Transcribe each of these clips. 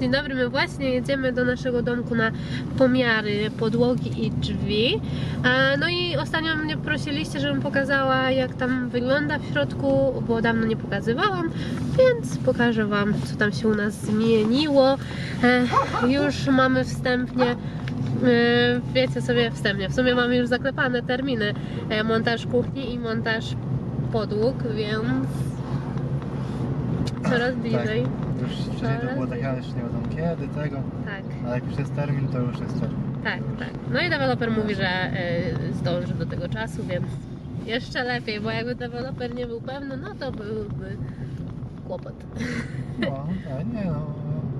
Dzień dobry, my właśnie jedziemy do naszego domku na pomiary podłogi i drzwi. E, No i ostatnio mnie prosiliście, żebym pokazała jak tam wygląda w środku, bo dawno nie pokazywałam, więc pokażę Wam co tam się u nas zmieniło. E, Już mamy wstępnie e, wiecie sobie wstępnie, w sumie mamy już zaklepane terminy montaż kuchni i montaż podłóg, więc coraz bliżej. Już wcześniej to było takie, ale jeszcze nie wiadomo kiedy, tego, Tak. ale jak już jest termin, to już jest termin. Tak, tak. No i deweloper mówi, że y, zdąży do tego czasu, więc jeszcze lepiej, bo jakby deweloper nie był pewny, no to byłby kłopot. No, tak, nie no,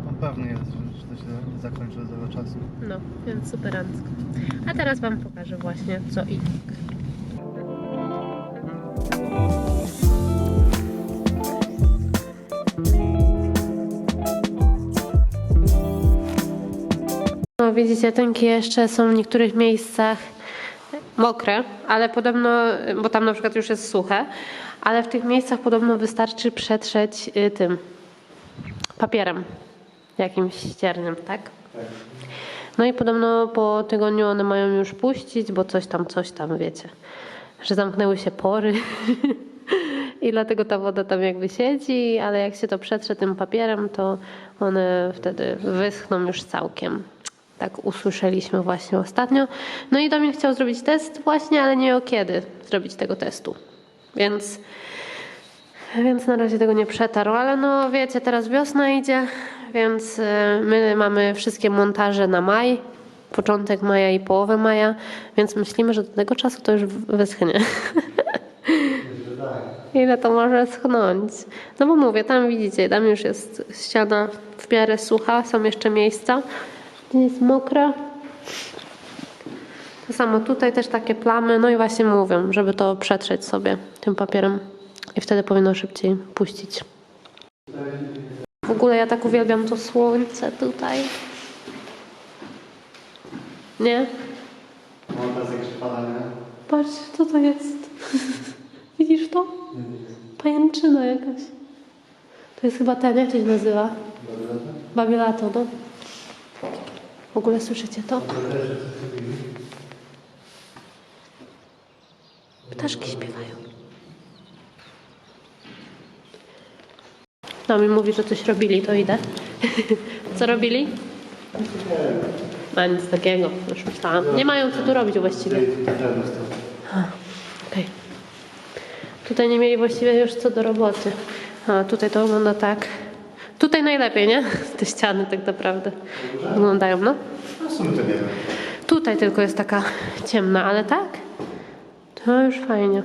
on pewny jest, że, że to się zakończy do tego czasu. No, więc superancko. A teraz Wam pokażę właśnie co i jak. No widzicie, tynki jeszcze są w niektórych miejscach mokre, ale podobno, bo tam na przykład już jest suche, ale w tych miejscach podobno wystarczy przetrzeć y, tym papierem jakimś ściernym, tak? No i podobno po tygodniu one mają już puścić, bo coś tam, coś tam, wiecie, że zamknęły się pory i dlatego ta woda tam jakby siedzi, ale jak się to przetrze tym papierem, to one wtedy wyschną już całkiem. Tak usłyszeliśmy właśnie ostatnio. No i Domin chciał zrobić test właśnie, ale nie o kiedy zrobić tego testu. Więc więc na razie tego nie przetarł, ale no wiecie, teraz wiosna idzie, więc y, my mamy wszystkie montaże na maj, początek maja i połowę maja, więc myślimy, że do tego czasu to już wyschnie. Ile to może schnąć? No bo mówię, tam widzicie, tam już jest ściana w miarę sucha, są jeszcze miejsca, gdzie jest mokra. To samo tutaj też takie plamy, no i właśnie mówią, żeby to przetrzeć sobie tym papierem i wtedy powinno szybciej puścić. W ogóle ja tak uwielbiam to słońce tutaj. Nie? No teraz jak się pada, nie? Patrz, co to jest. Widzisz to? Pajęczyna jakaś. To jest chyba ten, jak to się nazywa? Babilato, no. W ogóle słyszycie to? Ptaszki śpiewają. No mi mówi, że coś robili, to idę. Co robili? A nic takiego, już myślałam. Nie mają co tu robić właściwie. Okej. Tutaj nie mieli właściwie już co do roboty. A tutaj to wygląda tak. Tutaj najlepiej, nie? Te ściany tak naprawdę wyglądają, no. No w sumie to nie wiem. Tutaj tylko jest taka ciemna, ale tak. To już fajnie.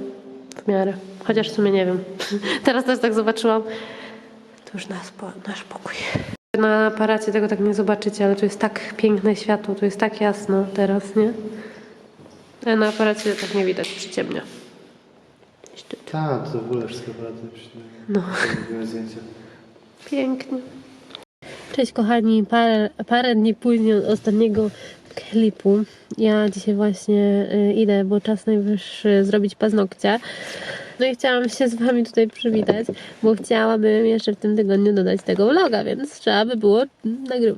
W miarę. Chociaż w sumie nie wiem. Teraz też tak zobaczyłam. To już nasz, nasz pokój. Na aparacie tego tak nie zobaczycie, ale tu jest tak piękne światło, tu jest tak jasno teraz, nie? A na aparacie tak nie widać, przyciemnia. Tak, to w ogóle wszystko aparatne No. Robimy zdjęcia. Pięknie. Cześć kochani, parę, parę dni później od ostatniego klipu. Ja dzisiaj właśnie y, idę, bo czas najwyższy zrobić paznokcie. No i chciałam się z Wami tutaj przywitać, bo chciałabym jeszcze w tym tygodniu dodać tego vloga, więc trzeba by było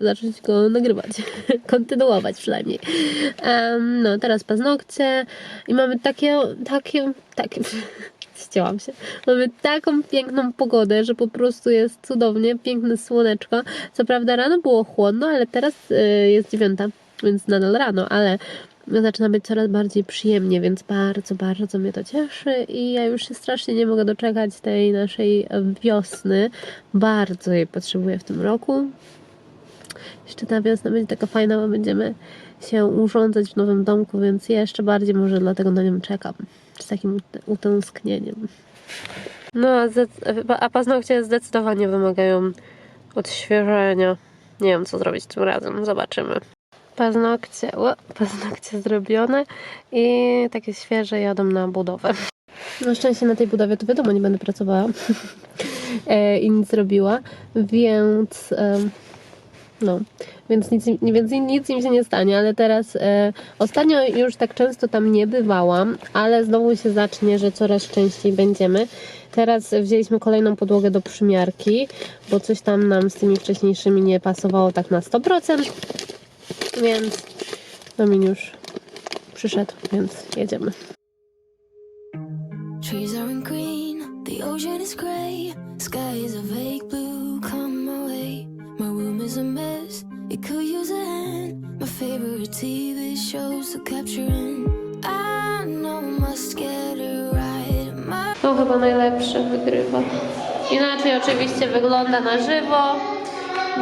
zacząć go nagrywać, kontynuować przynajmniej. Em, no teraz paznokcie i mamy takie, takie, takie, ścięłam się. Mamy taką piękną pogodę, że po prostu jest cudownie, piękne słoneczko. Co prawda rano było chłodno, ale teraz y, jest dziewiąta, więc nadal rano, ale zaczyna być coraz bardziej przyjemnie, więc bardzo, bardzo mnie to cieszy i ja już się strasznie nie mogę doczekać tej naszej wiosny. Bardzo jej potrzebuję w tym roku. Jeszcze ta wiosna będzie taka fajna, bo będziemy się urządzać w nowym domku, więc jeszcze bardziej może dlatego na nią czekam. Z takim ut- utęsknieniem. No, a, a paznokcie zdecydowanie wymagają odświeżenia. Nie wiem, co zrobić tym razem. Zobaczymy. Paznokcie, o, paznokcie zrobione i takie świeże jadą na budowę. Na szczęście na tej budowie to wiadomo, nie będę pracowała e, i nic robiła, więc No, więc nic, więc nic im się nie stanie, ale teraz e, ostatnio już tak często tam nie bywałam, ale znowu się zacznie, że coraz częściej będziemy. Teraz wzięliśmy kolejną podłogę do przymiarki, bo coś tam nam z tymi wcześniejszymi nie pasowało tak na 100%, więc Domin już przyszedł, więc jedziemy. Trees aren't green, the ocean is grey, sky is a vague blue. Is a mess. It could use a hand. My favorite TV shows to capture in. I know I must get it right. My To chyba najlepszy wygrywa. Inaczej oczywiście wygląda na żywo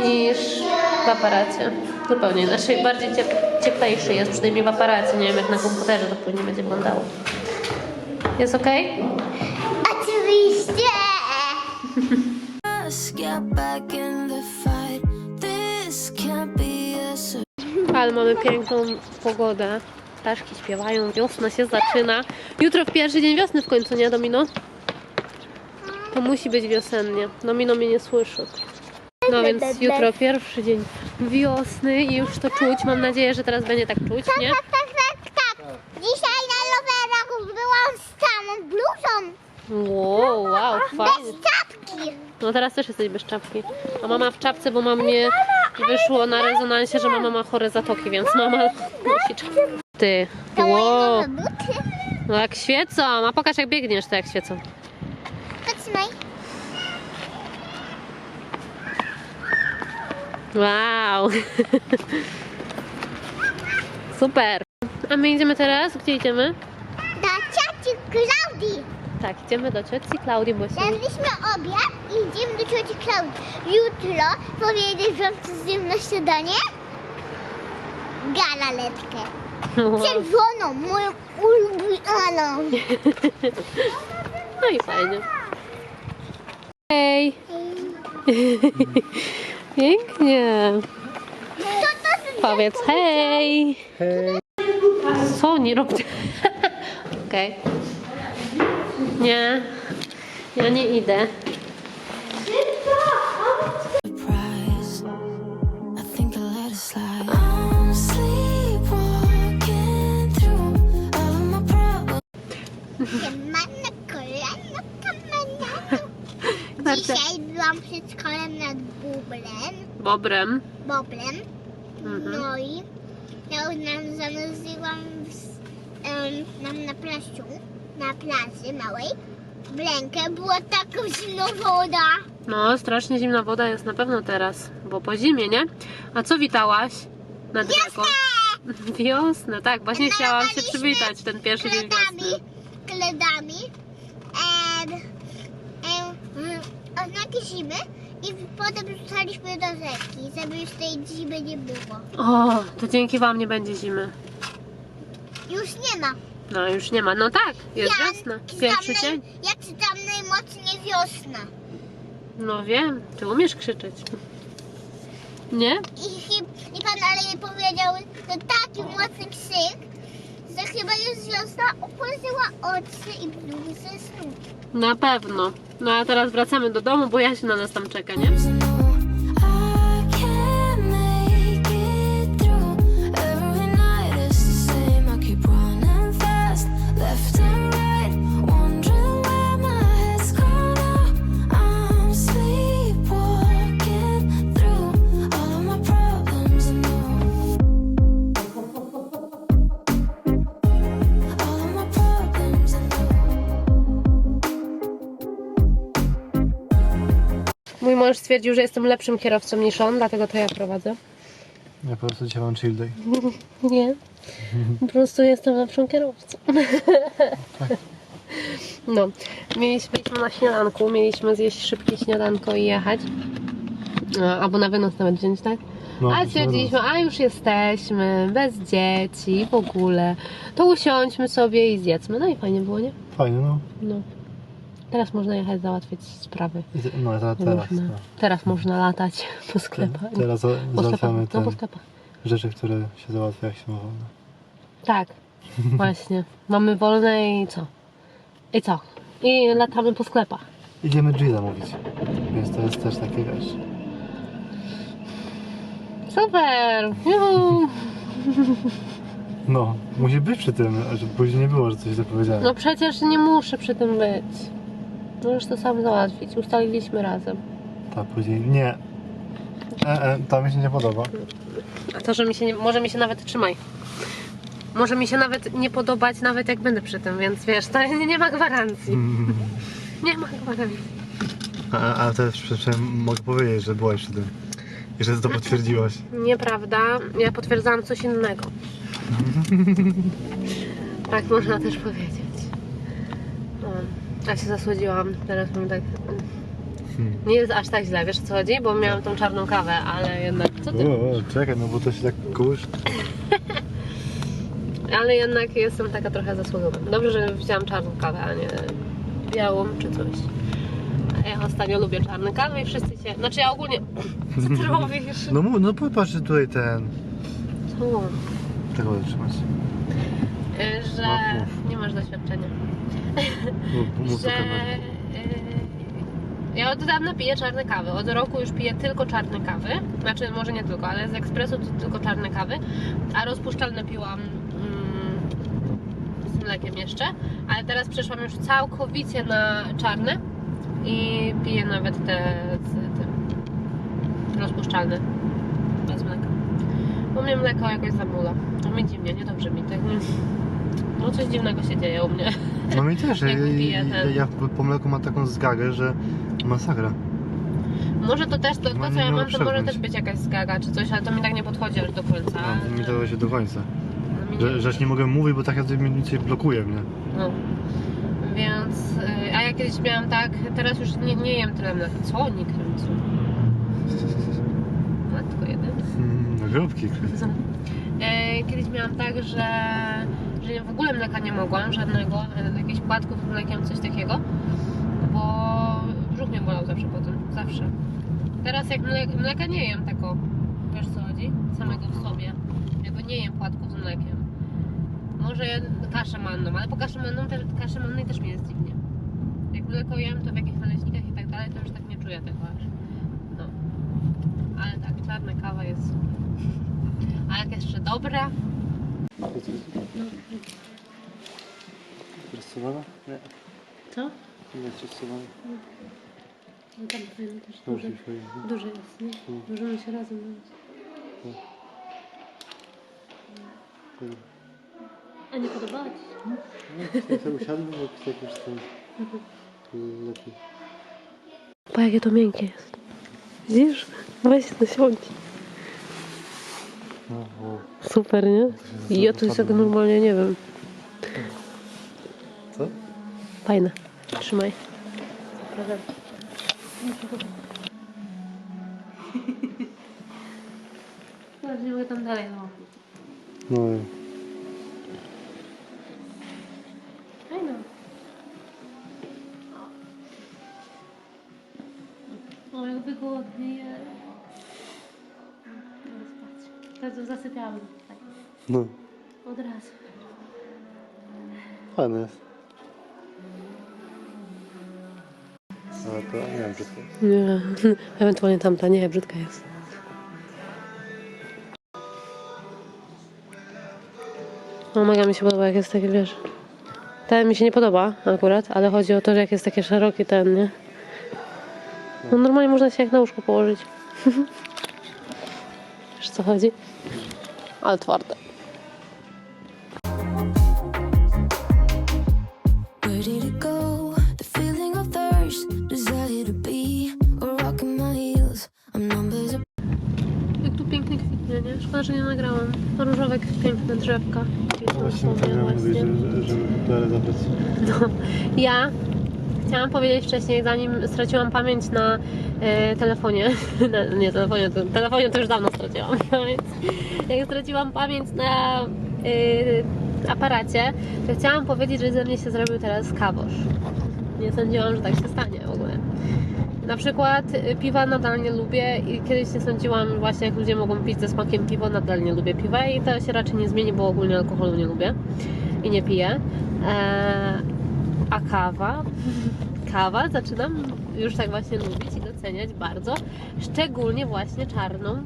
niż w aparacie. Zupełnie inaczej, bardziej ciep cieplejszy jest, przynajmniej w aparacie. Nie wiem jak na komputerze to później będzie wyglądało. Jest ok? Oczywiście! must get back in Ale mamy piękną pogodę. Ptaszki śpiewają, wiosna się zaczyna. Jutro pierwszy dzień wiosny w końcu, nie Domino? To musi być wiosennie. Domino mnie nie słyszy. No więc jutro pierwszy dzień wiosny i już to czuć. Mam nadzieję, że teraz będzie tak czuć, nie? Tak, tak, tak, tak. Dzisiaj na rowerach byłam z samą bluzą. Wow, wow, fajnie. Bez czapki. No teraz też jesteś bez czapki. A mama w czapce, bo mam nie wyszło na rezonansie, że mama ma chore zatoki, więc mama nosi czapkę. Ty, To moje wow, nowe buty. no jak świecą. A pokaż jak biegniesz, to jak świecą. Zatrzymaj. Wow. Super. A my idziemy teraz? Gdzie idziemy? Do cioci Klaudii. Tak, idziemy do cioci Klaudii, bo się... Zjedliśmy obiad i idziemy do cioci Klaudii. Jutro powiedzieć wam co zjem na śniadanie? Galaretkę. Czerwoną, moją ulubioną. No i fajnie. Hej. Pięknie. Powiedz hej. Hej. Co nie? Okej. Nie. Ja nie idę. Dzisiaj byłam przed szkolem nad bublem, Bobrem. boblem. Mhm. No i ja nam zanurzyłam w, em, nam na plażu, na plaży małej. W rękę była taka zimna woda. No, strasznie zimna woda jest na pewno teraz, bo po zimie, nie? A co witałaś na drzewo? Wiosnę, tak, właśnie chciałam się przywitać w ten pierwszy dzień wiosny. kledami, em, em, mm, oznaki zimy i potem rzucaliśmy do rzeki, żeby już tej zimy nie było. O, to dzięki wam nie będzie zimy. Już nie ma. No, już nie ma. No tak, jest Ja wiosna. czytam Pierwszy naj- dzień. Ja czytam najmocniej wiosna. No wiem, ty umiesz krzyczeć. Nie? I, chyb- i pan Alej powiedział, że taki mocny krzyk, że chyba już wiosna opłaciła oczy i ze snu. Na pewno. No a teraz wracamy do domu, bo ja się na nas tam czeka, nie? Mój mąż stwierdził, że jestem lepszym kierowcą niż on, dlatego to ja prowadzę. Ja po prostu dzisiaj mam chill day. Nie. Po prostu jestem lepszą kierowcą. No, mieliśmy byliśmy na śniadanku, mieliśmy zjeść szybkie śniadanko i jechać. A, Albo na wynos nawet wziąć, tak? No, A stwierdziliśmy, a już jesteśmy, bez dzieci, w ogóle. To usiądźmy sobie i zjedzmy. No i fajnie było, nie? Fajnie, no. No. Teraz można jechać załatwiać sprawy. Te- No teraz, teraz, Różne. no. Teraz można latać po sklepach. teraz za- Po sklepach, załatwiamy no te po sklepach. rzeczy, które się załatwia jak się ma wolne. Tak, właśnie. Mamy wolne i co? I co? I latamy po sklepach. Idziemy G zamówić. Więc to jest też takie wiesz. Super! Juhu. No, musi być przy tym, żeby później nie było, że coś źle powiedziałem. No przecież nie muszę przy tym być. Możesz to sam załatwić. Ustaliliśmy razem. Tak, później nie. E, e, to mi się nie podoba. A to, że mi się nie, może mi się nawet trzymaj. Może mi się nawet nie podobać, nawet jak będę przy tym, więc wiesz, to nie, nie ma gwarancji. Mm. Nie ma gwarancji. A, a przecież mogę powiedzieć, że byłaś przy tym. I że to potwierdziłaś. Nieprawda, ja potwierdzałam coś innego. tak można też powiedzieć. Ja się zasłodziłam, teraz mam tak... Hmm. Nie jest aż tak źle, wiesz co chodzi? Bo miałam tą czarną kawę, ale jednak... Co ty? O, o, czekaj, no bo to się tak kurz. Ale jednak jestem taka trochę zasłużona. Dobrze, że wzięłam czarną kawę, a nie białą czy coś. A ja ostatnio lubię czarne kawy i wszyscy się... Znaczy ja ogólnie... Co ty robisz? No, mów- no popatrz tutaj ten. Co? Tego trzymać. Y, Że No, mów. nie masz doświadczenia. Że y, ja od dawna piję czarne kawy. Od roku już piję tylko czarne kawy. Znaczy, może nie tylko, ale z ekspresu to tylko czarne kawy. A rozpuszczalne piłam mm, z mlekiem jeszcze. Ale teraz przeszłam już całkowicie na czarne i piję nawet te z tym rozpuszczalne bez mleka. Bo mnie mleko jakoś zamula. To mi dziwnie, niedobrze mi tak. Nie... No coś dziwnego się dzieje u mnie. No mi też. Ja, Jak piję ja, ten. ja po mleku mam taką zgagę, że masakra. Może to też, to, to No, co ja mam, to może też być jakaś zgaga czy coś, ale to mi tak nie podchodzi aż do końca. No, mi to się do końca. no, Że, nie mogę mówić, bo tak jak mi nic blokuje mnie. No. Więc, y, a ja kiedyś miałam tak, teraz już nie, nie jem tyle mleka. Co? Nie kręcę. Matko jeden. Hmm, nagrobki. E, Kiedyś miałam tak, że, że ja w ogóle mleka nie mogłam, żadnego, e, jakichś płatków z mlekiem, coś takiego, bo brzuch mnie bolał zawsze po tym, zawsze. Teraz jak mle, mleka nie jem tako, wiesz co chodzi? Samego w sobie, jakby nie jem płatków z mlekiem. Może kaszę manną, ale po kaszy manną też, kaszy mannej też mi jest dziwnie. Jak mleko jem, to w jakichś naleśnikach i tak dalej, to już tak nie czuję tego aż. No. Ale tak, czarna kawa jest super. A jak jeszcze dobra? Stresowana? Nie, Co? nie stresowana. No tam fajnie też Dobrze, duże, duże jest, nie? Mm. Możemy się razem bawić. A nie podobało Ci się? Jak sobie usiadłem, jak tak już tam lepiej. Bo jakie to miękkie jest. Widzisz? Weź to siądź. No, o. Super, nie? I ja tu jest jak normalnie, nie wiem. Co? Fajne. Trzymaj. Zapraszam. Nie mogę tam dalej. No. No, Fajno. O, jak wygodnie. Teraz Teraz zasypiałam. Tak. no. Od razu. Fajne jest. Ale to nie wiem, brzydko. Nie, ewentualnie tamta, nie, brzydka jest. No mega mi się podoba, jak jest takie, wiesz... Ten mi się nie podoba akurat, ale chodzi o to, że jak jest takie szeroki ten, nie? No normalnie można się jak na łóżku położyć. Wiesz co chodzi? Ale twarde. Jak tu pięknie kwitnie, nie? Szkoda, że nie nagrałam. Różowe piękne drzewka. No Właśnie tak miałem mówić, że, że będę zabrać. No, ja chciałam powiedzieć wcześniej, zanim straciłam pamięć na e, telefonie, nie telefonie, telefonie to już dawno straciłam pamięć. Jak straciłam pamięć na e, aparacie, to chciałam powiedzieć, że ze mnie się zrobił teraz kawosz. Nie sądziłam, że tak się stanie w ogóle. Na przykład y, piwa nadal nie lubię i kiedyś nie sądziłam właśnie jak ludzie mogą pić ze smakiem piwo, nadal nie lubię piwa i to się raczej nie zmieni, bo ogólnie alkoholu nie lubię i nie piję. Eee, a kawa? Kawa zaczynam już tak właśnie lubić i doceniać bardzo, szczególnie właśnie czarną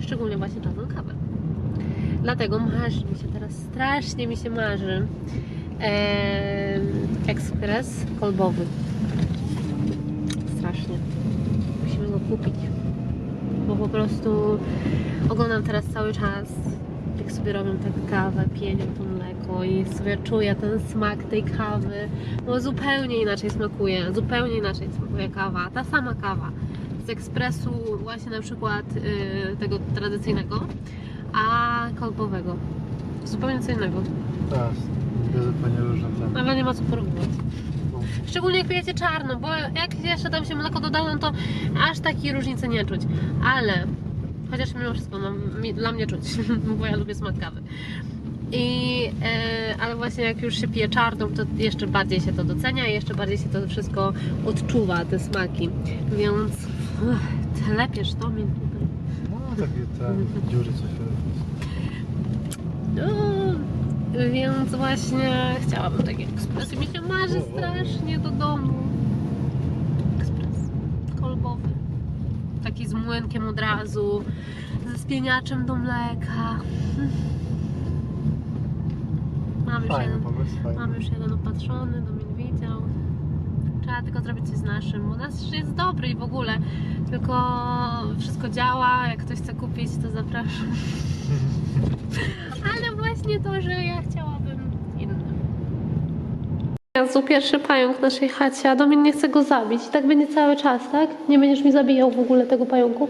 szczególnie właśnie czarną kawę. Dlatego marzy mi się teraz, strasznie mi się marzy em, ekspres kolbowy. Strasznie. Musimy go kupić. Bo po prostu oglądam teraz cały czas, jak sobie robią tę kawę, pienią to mleko i sobie czuję ten smak tej kawy. No zupełnie inaczej smakuje, zupełnie inaczej smakuje kawa. Ta sama kawa z ekspresu właśnie na przykład y, tego tradycyjnego, a kolbowego. Zupełnie co innego. Tak, dwie zupełnie różne ceny. Nawet nie ma co porównywać. Szczególnie jak pijecie czarno, bo jak jeszcze tam się mleko dodało, no to aż takiej różnicy nie czuć. Ale, chociaż mimo wszystko, no, mi, dla mnie czuć, bo ja lubię smak kawy. I, e, ale właśnie jak już się pije czarną, to jeszcze bardziej się to docenia i jeszcze bardziej się to wszystko odczuwa, te smaki. Więc uch, lepiesz to mi tutaj. No takie te dziury coś No, więc właśnie chciałabym taki ekspres i mi się marzy strasznie do domu. Ekspres kolbowy. Taki z młynkiem od razu, ze spieniaczem do mleka. Mam już, jeden, pomysł, mam już jeden opatrzony, Domin widział. Trzeba tylko zrobić coś z naszym, bo nasz jest dobry i w ogóle, tylko wszystko działa, jak ktoś chce kupić, to zapraszam. Ale właśnie to, że ja chciałabym innym. Jezu, pierwszy pająk w naszej chacie, a Domin nie chce go zabić. I tak będzie cały czas, tak? Nie będziesz mi zabijał w ogóle tego pająku?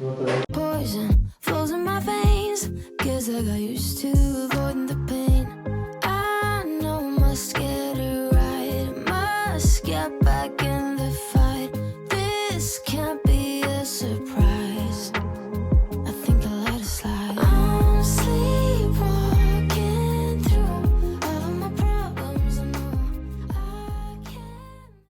No. Poison. Guess I used to